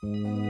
Чорні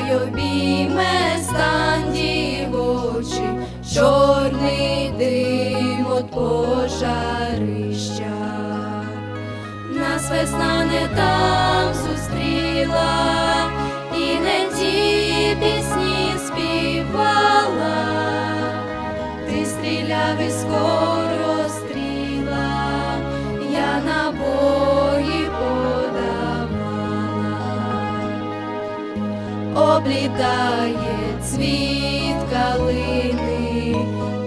хай обійме стан дівочі, чорний дим от пожарища. Нас весна не там зустріла, і не ті пісні співала. Ти стріляв і скоро облітає цвіт калини,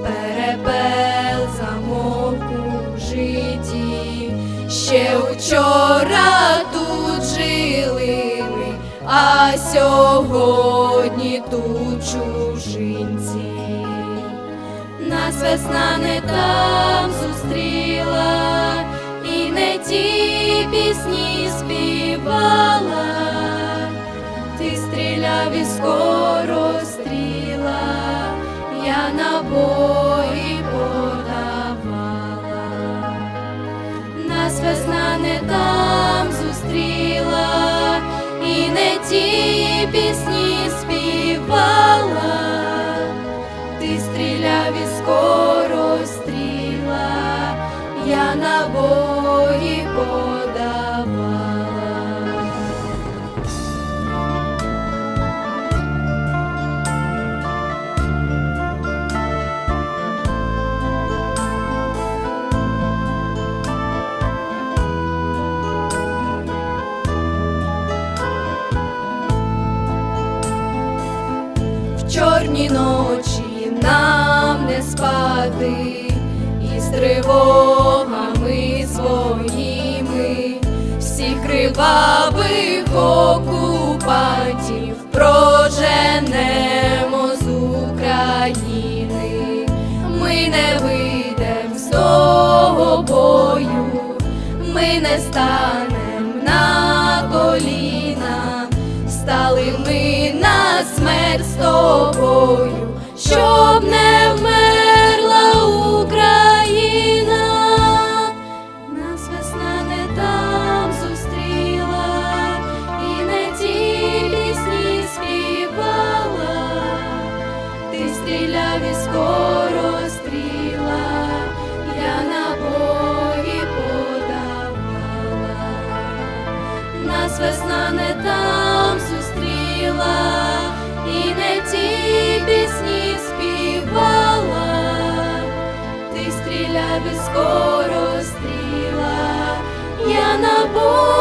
перепел замовк у житті. Ще учора тут жили ми, а сьогодні тут чужинці. Нас весна не там зустріла, і не ті пісні співала, ти стріляв і скоро стріла, я набої подавала. Нас весна не там зустріла, і не ті пісні співала. Ти стріляв і скоро стріла, я набої подавала. Чорні ночі нам не спати, і з тривогами своїми всіх кривавих окупантів проженемо з України. Ми не вийдем з того бою, ми не станем на коліна, стали ми на смерть з тобою, щоб не вмерла Україна. Нас весна не там зустріла, і не ті пісні співала. Ти стріляв і скоро стріла, я набої подавала. Нас весна не там зустріла, і не ті пісні співала. Ти скоро стріла, я на набої